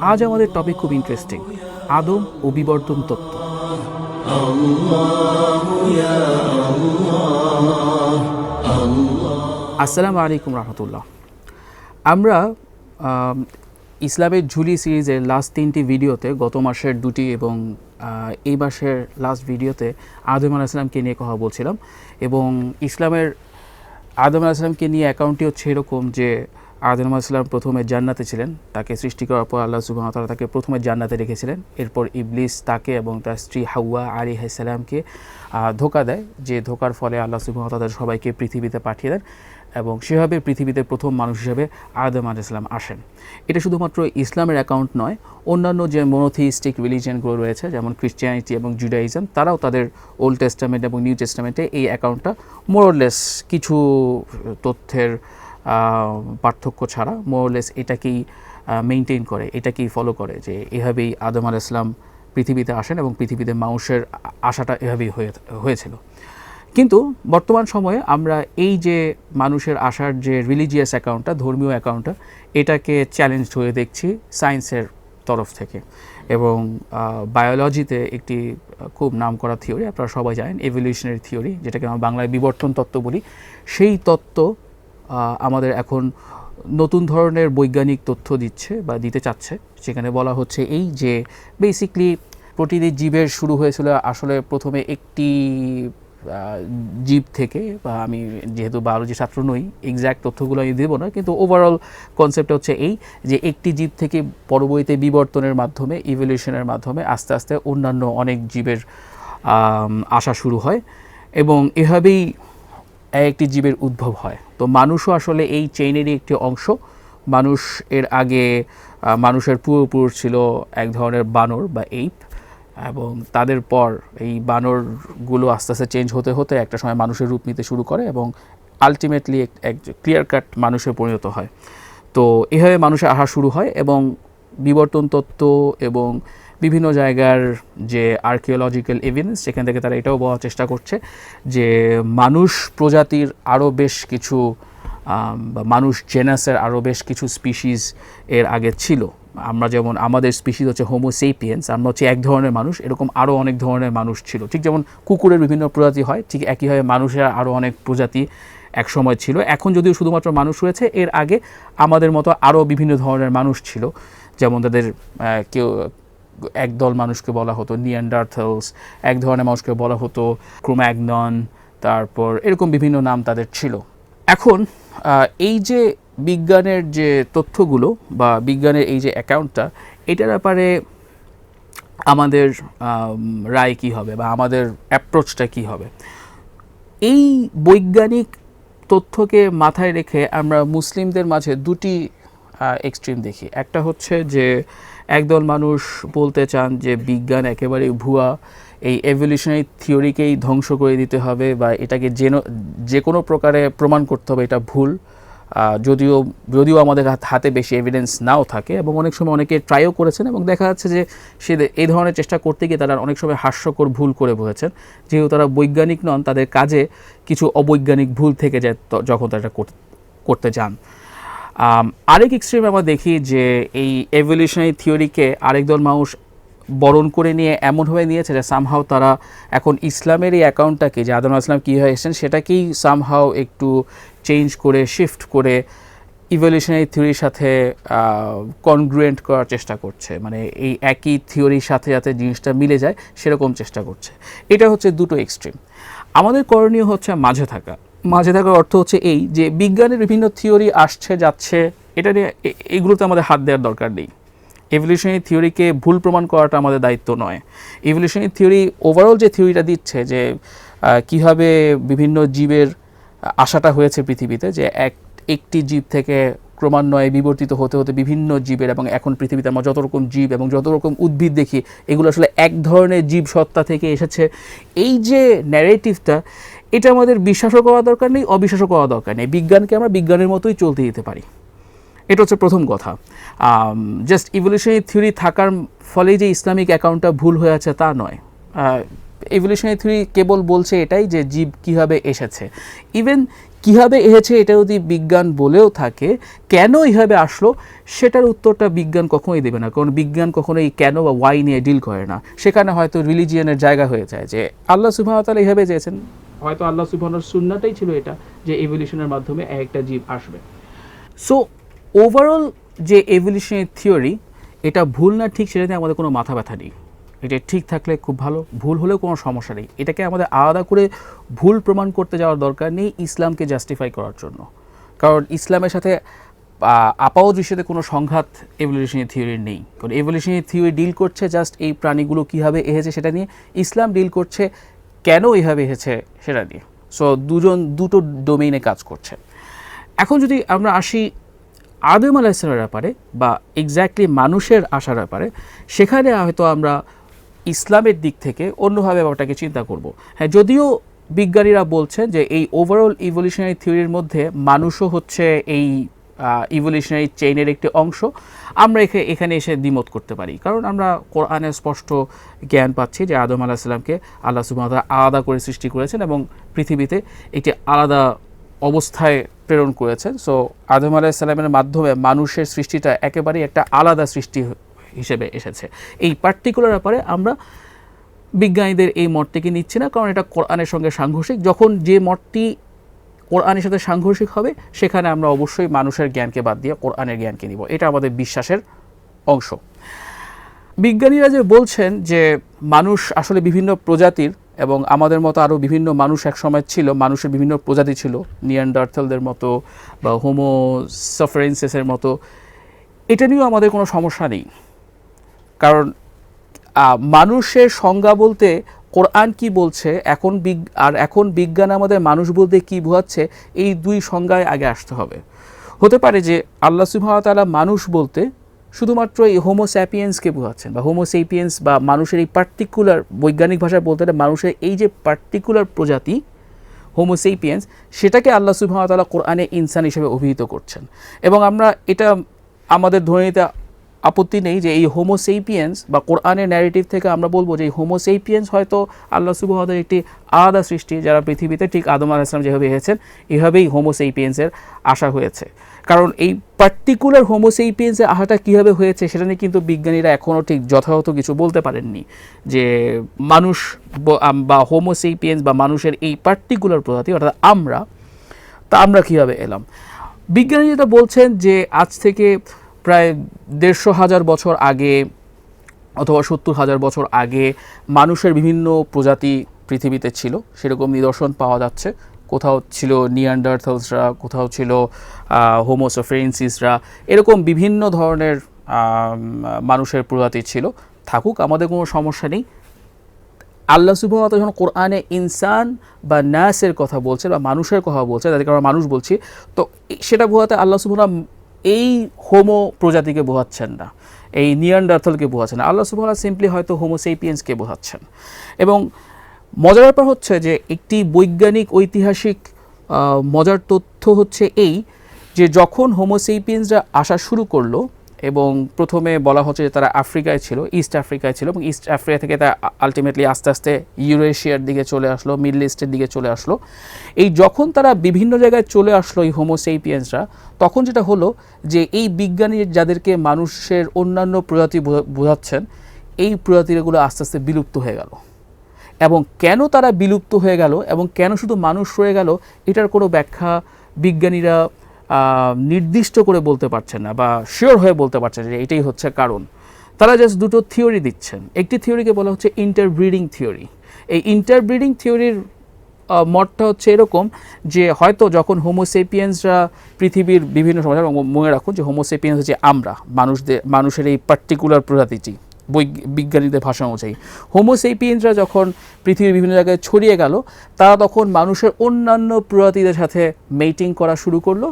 আজ আমাদের টপিক খুব ইন্টারেস্টিং আদম ও বিবর্তন তত্ত্ব। আসসালামু আলাইকুম রহমতুল্লাহ। আমরা ইসলামের ঝুলি সিরিজের লাস্ট তিনটি ভিডিওতে গত মাসের দুটি এবং এই মাসের লাস্ট ভিডিওতে আদম আলাহিসামকে নিয়ে কথা বলছিলাম এবং ইসলামের, আদম আলাহিসামকে নিয়ে অ্যাকাউন্টটি হচ্ছে এরকম যে আদম আলাহিসাম প্রথমে জান্নাতে ছিলেন। তাকে সৃষ্টি করার পর আল্লাহ সুবাহ তাআলা তাকে প্রথমে জান্নাতে রেখেছিলেন। এরপর ইবলিস তাকে এবং তার স্ত্রী হাউয়া আলী সালামকে ধোকা দেয়। যে ধোকার ফলে আল্লাহ তাদের সবাইকে পৃথিবীতে পাঠিয়ে দেন এবং সেভাবে পৃথিবীতে প্রথম মানুষ হিসেবে আদম আলাইসালাম আসেন। এটা শুধুমাত্র ইসলামের অ্যাকাউন্ট নয়, অন্যান্য যে মনোথিস্টিক রিলিজিয়ানগুলো রয়েছে, যেমন ক্রিশ্চিয়ানিটি এবং জুডাইজম তারাও তাদের ওল্ড টেস্টামেন্ট এবং নিউ টেস্টামেন্টে এই অ্যাকাউন্টটা মোরলেস কিছু তথ্যের পার্থক্য ছাড়া মোরলেস এটাকেই মেনটেন করে, এটাকেই ফলো করে যে এভাবেই আদম আল ইসলাম পৃথিবীতে আসেন এবং পৃথিবীতে মানুষের আশাটা এভাবেই হয়ে, হয়েছিল। কিন্তু বর্তমান সময়ে আমরা এই যে মানুষের আসার যে রিলিজিয়াস অ্যাকাউন্টটা ধর্মীয় অ্যাকাউন্টটা এটাকে চ্যালেঞ্জ হয়ে দেখছি সায়েন্সের তরফ থেকে। এবং বায়োলজিতে একটি খুব নাম করা থিওরি আপনারা সবাই জানেন এভলিউশনারি থিওরি যেটাকে আমরা বাংলায় বিবর্তন তত্ত্ব বলি, সেই তত্ত্ব আমাদের এখন নতুন ধরনের বৈজ্ঞানিক তথ্য দিচ্ছে বা দিতে চাচ্ছে। সেখানে বলা হচ্ছে এই যে বেসিকলি প্রতিটি জীবের শুরু হয়েছিল আসলে প্রথমে একটি জীব থেকে, বা আমি যেহেতু বায়োলজি ছাত্র নই এক্স্যাক্ট তথ্যগুলো আমি দেবো না, কিন্তু ওভারঅল কনসেপ্ট হচ্ছে এই যে একটি জীব থেকে পরবর্তীতে বিবর্তনের মাধ্যমে ইভলিউশনের মাধ্যমে আস্তে আস্তে অন্যান্য অনেক জীবের আসা শুরু হয়। এবং এভাবেই একটি জীবের উদ্ভব হয়। তো মানুষও আসলে এই চেইনেরই একটি অংশ। মানুষ এর আগে মানুষের পূর্বপুরুষ ছিল এক ধরনের বানর বা এইপ এবং তাদের পর এই বানরগুলো আস্তে আস্তে চেঞ্জ হতে হতে একটা সময় মানুষের রূপ নিতে শুরু করে এবং আলটিমেটলি এক ক্লিয়ার কাট মানুষে পরিণত হয়। তো এভাবে মানুষের আহা শুরু হয় এবং বিবর্তন তত্ত্ব এবং বিভিন্ন জায়গার যে আর্কিওলজিক্যাল এভিডেন্স সেখান থেকে তারা এটাও বলার চেষ্টা করছে যে মানুষ প্রজাতির আরও বেশ কিছু মানুষ জেনাসের আরও বেশ কিছু স্পিসিস এর আগে ছিল। আমরা যেমন, আমাদের স্পিসিস হচ্ছে হোমোসেপিয়েন্স আমরা হচ্ছে এক ধরনের মানুষ, এরকম আরও অনেক ধরনের মানুষ ছিল। ঠিক যেমন কুকুরের বিভিন্ন প্রজাতি হয়, ঠিক একইভাবে মানুষের আরও অনেক প্রজাতি এক সময় ছিল। এখন যদিও শুধুমাত্র মানুষ রয়েছে, এর আগে আমাদের মতো আরও বিভিন্ন ধরনের মানুষ ছিল। যেমন তাদের কেউ একদল মানুষকে বলা হতো নিয়ান্ডারথেলস এক ধরনের মানুষকে বলা হতো ক্রোম্যাগনন তারপর এরকম বিভিন্ন নাম তাদের ছিল। এখন এই যে বিজ্ঞানের যে তথ্যগুলো বা বিজ্ঞানের এই যে অ্যাকাউন্টটা এটার ব্যাপারে আমাদের আম, রায় কী হবে বা আমাদের অ্যাপ্রোচটা কী হবে? এই বৈজ্ঞানিক তথ্যকে মাথায় রেখে আমরা মুসলিমদের মাঝে দুটি এক্সট্রিম দেখি। একটা হচ্ছে যে একদল মানুষ বলতে চান যে বিজ্ঞান একেবারে ভুয়া। এই এভলিউশনারি থিওরিকেই ধ্বংস করে দিতে হবে বা এটাকে যেন যে কোনো প্রকারে প্রমাণ করতে হবে এটা ভুল। যদিও যদিও আমাদের হাত- বেশি এভিডেন্স নাও থাকে এবং অনেক সময় অনেকে ট্রাইও করেছেন এবং দেখা যাচ্ছে যে সে এই ধরনের চেষ্টা করতে গিয়ে তারা অনেক সময় হাস্যকর ভুল করে বসেছেন যেহেতু তারা বৈজ্ঞানিক নন, তাদের কাজে কিছু অবৈজ্ঞানিক ভুল থেকে যায় যখন তারা করতে যান আরেক এক্সট্রিম আমরা দেখি যে এই এভলিউশনারি থিওরিকে আরেক দল মানুষ বরণ করে নিয়ে এমনভাবে নিয়েছে যে সামহাও তারা এখন ইসলামের এই অ্যাকাউন্টটাকে যে আদম আসলাম কী হয়ে এসেছেন, সেটাকেই সামহাও একটু চেঞ্জ করে শিফট করে ইভলিউশনারি থিওরির সাথে কনগ্রুয়েন্ট করার চেষ্টা করছে। মানে এই একই থিওরির সাথে যাতে জিনিসটা মিলে যায়, সেরকম চেষ্টা করছে। এটা হচ্ছে দুটো এক্সট্রিম আমাদের করণীয় হচ্ছে মাঝে থাকা। মাঝে থাকার অর্থ হচ্ছে এই, যে বিজ্ঞানের বিভিন্ন থিওরি আসছে, যাচ্ছে, এটা নিয়ে এগুলোতে আমাদের হাত দেওয়ার দরকার নেই। এভলিউশনারি থিওরিকে ভুল প্রমাণ করাটা আমাদের দায়িত্ব নয়। এভলিউশনারি থিওরি ওভারঅল যে থিওরিটা দিচ্ছে, যে কীভাবে বিভিন্ন জীবের আশাটা হয়েছে পৃথিবীতে, যে এক, একটি জীব থেকে ক্রমান্বয়ে বিবর্তিত হতে হতে বিভিন্ন জীবের এবং এখন পৃথিবীতে আমরা যত রকম জীব এবং যত রকম উদ্ভিদ দেখি, এগুলো আসলে এক ধরনের জীব সত্তা থেকে এসেছে। এই যে ন্যারেটিভটা এটা আমাদের বিশ্বাসও করা দরকার নেই, অবিশ্বাসও করা দরকার নেই। বিজ্ঞানকে আমরা বিজ্ঞানের মতোই চলতে দিতে পারি। এটা হচ্ছে প্রথম কথা। জাস্ট ইভলিউশনারি থিওরি থাকার ফলে যে ইসলামিক অ্যাকাউন্টটা ভুল হয়ে আছে তা নয়। ইভলিউশনারি থিওরি কেবল বলছে এটাই যে জীব কীভাবে এসেছে। ইভেন কীভাবে এসেছে এটা যদি বিজ্ঞান বলেও থাকে, কেন এইভাবে আসলো, সেটার উত্তরটা বিজ্ঞান কখনোই দেবে না। কারণ বিজ্ঞান কখনো এই কেন বা ওয়াই নিয়ে ডিল করে না। সেখানে হয়তো রিলিজিয়নের জায়গা হয়ে যায় যে আল্লাহ সুবাহতালা এইভাবে চেয়েছেন। হয়তো আল্লাহ সুবাহর সুন্নাটাই ছিল এটা, যে এভলিউশনের মাধ্যমে এক একটা জীব আসবে। সো ওভারঅল যে এভলিউশনের থিওরি এটা ভুল না ঠিক সেটা নিয়ে আমাদের কোনো মাথা ব্যথা নেই। এটা ঠিক থাকলে খুব ভালো, ভুল হলেও কোনো সমস্যা নেই। এটাকে আমাদের আলাদা করে ভুল প্রমাণ করতে যাওয়ার দরকার নেই ইসলামকে জাস্টিফাই করার জন্য। কারণ ইসলামের সাথে আপাও দৃশ্যতে কোনো সংঘাত এভলিউশনারি থিওরির নেই। কারণ এভলিউশনারি থিওরি ডিল করছে জাস্ট এই প্রাণীগুলো কীভাবে এসেছে সেটা নিয়ে ইসলাম ডিল করছে কেন এইভাবে এসেছে সেটা নিয়ে সো দুজন, দুটো ডোমেইনে কাজ করছে। এখন যদি আমরা আসি আদম আলাইসলামের ব্যাপারে বা এক্স্যাক্টলি মানুষের আসার ব্যাপারে, সেখানে হয়তো আমরা ইসলামের দিক থেকে অন্যভাবে ব্যাপারটাকে চিন্তা করব। হ্যাঁ যদিও বিজ্ঞানীরা বলছেন যে এই ওভারঅল ইভলিউশনারি থিওরির মধ্যে মানুষও হচ্ছে এই ইভলিউশনারি চেইনের একটি অংশ, আমরা এখে- এখানে এসে দ্বিমত করতে পারি। কারণ আমরা কোরআনের স্পষ্ট জ্ঞান পাচ্ছি যে আদম আলাহিসাল্লামকে আল্লাহ সুবাহ আলাদা করে সৃষ্টি করেছেন এবং পৃথিবীতে একটি আলাদা অবস্থায় প্রেরণ করেছেন। সো আদম আলাহিসাল্লামের মাধ্যমে মানুষের সৃষ্টিটা একেবারেই একটা আলাদা সৃষ্টি হিসেবে এসেছে। এই পার্টিকুলার ব্যাপারে আমরা বিজ্ঞানীদের এই মতটিকে নিচ্ছি না, কারণ এটা কোরআনের সঙ্গে সাংঘর্ষিক। যখন যে মতটি কোরআনের সাথে সাংঘর্ষিক হবে, সেখানে আমরা অবশ্যই মানুষের জ্ঞানকে বাদ দিয়ে কোরআনের জ্ঞানকে নিব। এটা আমাদের বিশ্বাসের অংশ। বিজ্ঞানীরা যে বলছেন যে মানুষ আসলে বিভিন্ন প্রজাতির এবং আমাদের মতো আরও বিভিন্ন মানুষ একসময় ছিল, মানুষের বিভিন্ন প্রজাতি ছিল, নিয়ান্ডার্থেলদের মতো বা হোমো সাফারেন্সেসের মতো, এটা নিয়েও আমাদের কোনো সমস্যা নেই। কারণ মানুষের সংজ্ঞা বলতে কোরআন কি বলছে? এখন আর এখন বিজ্ঞান আমাদের মানুষ বলতে কি বোঝাচ্ছে? এই দুই সংজ্ঞায় আগে আসতে হবে। হতে পারে যে আল্লাহ সুবাহতালা মানুষ বলতে শুধুমাত্র এই হোমো স্যাপিয়েন্সকে বোঝাচ্ছেন বা হোমোসেপিয়েন্স বা মানুষের এই পার্টিকুলার বৈজ্ঞানিক ভাষায় বলতে গেলে মানুষের এই যে পার্টিকুলার প্রজাতি হোমোসেপিয়েন্স সেটাকে আল্লাহ সুবাহতাল্লাহ কোরআনে ইনসান হিসেবে অভিহিত করছেন। এবং আমরা এটা আমাদের ধরে নিতে আপত্তি নেই যে এই হোমোসেপিয়েন্স বা কোরআনের ন্যারেটিভ থেকে আমরা বলব যে এই হোমোসেপিয়েন্স হয়তো আল্লাহ সুবাহদের একটি আলাদা সৃষ্টি যারা পৃথিবীতে ঠিক আদম আলাইসলাম যেভাবে এসেছেন এভাবেই হোমোসেপিয়েন্সের আশা হয়েছে। কারণ এই পার্টিকুলার হোমোসেপিয়েন্সের আশাটা কীভাবে হয়েছে সেটা নিয়ে কিন্তু বিজ্ঞানীরা এখনও ঠিক যথাযথ কিছু বলতে পারেননি। যে মানুষ বা হোমোসেপিয়েন্স বা মানুষের এই পার্টিকুলার প্রজাতি, অর্থাৎ আমরা, তা আমরা কীভাবে এলাম? বিজ্ঞানী যেটা বলছেন যে আজ থেকে প্রায় দেড়শো হাজার বছর আগে অথবা সত্তর হাজার বছর আগে মানুষের বিভিন্ন প্রজাতি পৃথিবীতে ছিল। সেরকম নিদর্শন পাওয়া যাচ্ছে। কোথাও ছিল নিয়ান্ডারথলসরা, কোথাও ছিল হোমোসোফ্রেন্সিসরা। এরকম বিভিন্ন ধরনের মানুষের প্রজাতি ছিল। থাকুক, আমাদের কোনো সমস্যা নেই। আল্লাহ সুবাহ যখন কোরআনে ইনসান বা ন্যাসের কথা বলছে বা মানুষের কথা বলছে, তাদেরকে আমরা মানুষ বলছি, তো সেটা বোঝাতে আল্লাহ সুবাহ এই হোমো প্রজাতিকে বোঝাচ্ছেন না। এই নিয়ান্ডার্থলকে বোঝাচ্ছেন না। আল্লাহ সুবাহ সিম্পলি হয়তো হোমোসেপিয়েন্সকে বোঝাচ্ছেন। এবং মজার ব্যাপার হচ্ছে যে একটি বৈজ্ঞানিক ঐতিহাসিক মজার তথ্য হচ্ছে এই যে যখন হোমোসেপিয়েন্সরা আসা শুরু করল এবং প্রথমে বলা হচ্ছে যে তারা আফ্রিকায় ছিল ইস্ট আফ্রিকায় ছিল এবং ইস্ট আফ্রিকা থেকে তারা আলটিমেটলি আস্তে আস্তে ইউরেশিয়ার দিকে চলে আসলো মিডল ইস্টের দিকে চলে আসলো। এই যখন তারা বিভিন্ন জায়গায় চলে আসলো এই হোমোসেপিয়েন্সরা তখন যেটা হলো যে এই বিজ্ঞানী যাদেরকে মানুষের অন্যান্য প্রজাতি বোঝাচ্ছেন, এই প্রজাতিগুলো আস্তে আস্তে বিলুপ্ত হয়ে গেল। এবং কেন তারা বিলুপ্ত হয়ে গেল এবং কেন শুধু মানুষ রয়ে গেল, এটার কোনো ব্যাখ্যা বিজ্ঞানীরা নির্দিষ্ট করে বলতে পারছেন না বা শিওর হয়ে বলতে পারছেন যে এটাই হচ্ছে কারণ। তারা জাস্ট দুটো থিওরি দিচ্ছেন। একটি থিওরিকে বলা হচ্ছে ইন্টারব্রিডিং থিওরি এই ইন্টারব্রিডিং থিওরির মতটা হচ্ছে এরকম যে হয়তো যখন হোমোসেপিয়েন্সরা পৃথিবীর বিভিন্ন সময় মনে রাখুন যে হোমোসেপিয়েন্স হচ্ছে আমরা, মানুষদের, মানুষের এই পার্টিকুলার প্রজাতিটি বিজ্ঞানীদের ভাষা অনুযায়ী। হোমোসেপিয়েন্সরা যখন পৃথিবীর বিভিন্ন জায়গায় ছড়িয়ে গেল, তারা তখন মানুষের অন্যান্য প্রজাতিদের সাথে মেইটিং করা শুরু করল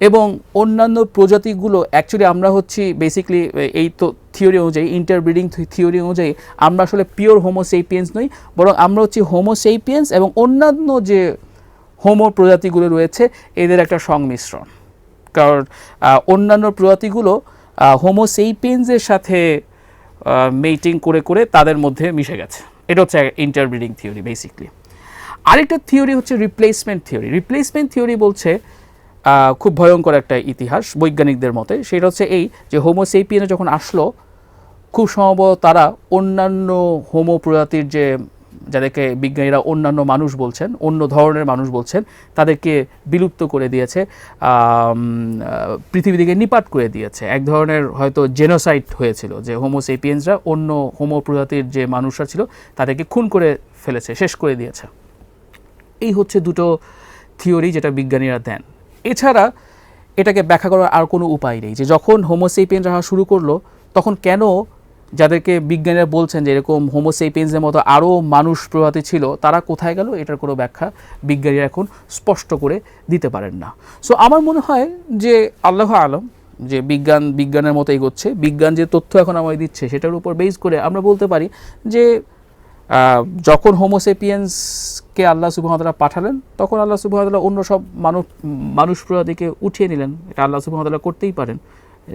এবং অন্যান্য প্রজাতিগুলো অ্যাকচুয়ালি আমরা হচ্ছি বেসিকলি এই তো থিওরি অনুযায়ী ইন্টারব্রিডিং থিওরি অনুযায়ী, আমরা আসলে পিওর হোমোসেপিয়েন্স নই, বরং আমরা হচ্ছি হোমোসেপিয়েন্স এবং অন্যান্য যে হোমো প্রজাতিগুলো রয়েছে, এদের একটা সংমিশ্রণ। কারণ অন্যান্য প্রজাতিগুলো হোমোসেপিয়েন্সের সাথে মেইটিং করে করে তাদের মধ্যে মিশে গেছে। এটা হচ্ছে ইন্টারব্রিডিং থিওরি বেসিকলি আরেকটা থিওরি হচ্ছে রিপ্লেসমেন্ট থিওরি রিপ্লেসমেন্ট থিওরি বলছে খুব ভয়ঙ্কর একটা ইতিহাস বৈজ্ঞানিকদের মতে। সেটা হচ্ছে এই যে হোমোসেপিয়ানে যখন আসলো, খুব সম্ভবত তারা অন্যান্য হোমো প্রজাতির যে, যাদেরকে বিজ্ঞানীরা অন্যান্য মানুষ বলছেন, অন্য ধরনের মানুষ বলছেন, তাদেরকে বিলুপ্ত করে দিয়েছে পৃথিবী থেকে নিপাট করে দিয়েছে। এক ধরনের হয়তো জেনোসাইট হয়েছিল যে হোমোসেপিয়েন্সরা অন্য হোমো প্রজাতির যে মানুষরা ছিল, তাদেরকে খুন করে ফেলেছে, শেষ করে দিয়েছে। এই হচ্ছে দুটো থিওরি যেটা বিজ্ঞানীরা দেন। এছাড়া এটাকে ব্যাখ্যা করার আর কোনো উপায় নেই যে যখন হোমোসেপিয়েন রাখা শুরু করল, তখন কেন যাদেরকে বিজ্ঞানীরা বলছেন যে এরকম হোমোসেপিয়েন্সের মতো আরও মানুষ প্রভাতে ছিল, তারা কোথায় গেল? এটার কোনো ব্যাখ্যা বিজ্ঞানীরা এখন স্পষ্ট করে দিতে পারেন না। সো আমার মনে হয় যে আল্লাহ আলম যে বিজ্ঞান, বিজ্ঞানের মতো এগোচ্ছে, বিজ্ঞান যে তথ্য এখন আমায় দিচ্ছে, সেটার উপর বেস করে আমরা বলতে পারি যে যখন হোমোসেপিয়েন্সকে আল্লাহ সুবাহতালা পাঠালেন, তখন আল্লাহ সুবাহতালা অন্য সব মানুষ মানুষ প্রজাতিকে উঠিয়ে নিলেন। এটা আল্লাহ সুবাহতালা করতেই পারেন।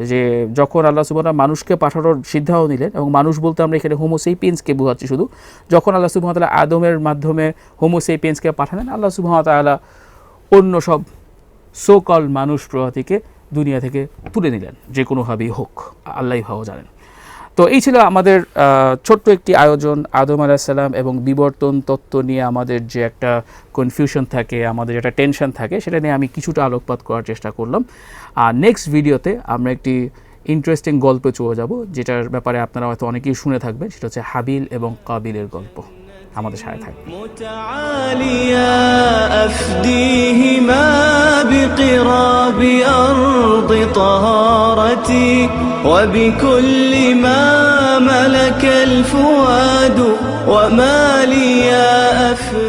যে যখন আল্লাহ সুবাহতালা মানুষকে পাঠানোর সিদ্ধান্ত নিলেন, এবং মানুষ বলতে আমরা এখানে হোমোসেপিয়েন্সকে বোঝাচ্ছি শুধু, যখন আল্লাহ সুবাহতালা আদমের মাধ্যমে হোমোসেপিয়েন্সকে পাঠালেন, আল্লাহ সুবাহতালা অন্য সব সোকল মানুষ প্রজাতিকে দুনিয়া থেকে তুলে নিলেন, যে কোনোভাবেই হোক। আল্লাহ ভাও জানেন। তো এই ছিল আমাদের ছোট্ট একটি আয়োজন আদম আলাহিসাল্লাম এবং বিবর্তন তত্ত্ব নিয়ে আমাদের যে একটা কনফিউশন থাকে, আমাদের একটা টেনশন থাকে, সেটা নিয়ে আমি কিছুটা আলোকপাত করার চেষ্টা করলাম। আর নেক্সট ভিডিওতে আমরা একটি ইন্টারেস্টিং গল্পে চলে যাব, যেটার ব্যাপারে আপনারা হয়তো অনেকেই শুনে থাকবেন, সেটা হচ্ছে হাবিল এবং কাবিলের গল্প। আমাদের সাথে থাকবে متعاليا أفديهما بقراب أرض طهارتي وبكل ما ملك الفؤاد وما لي أفدي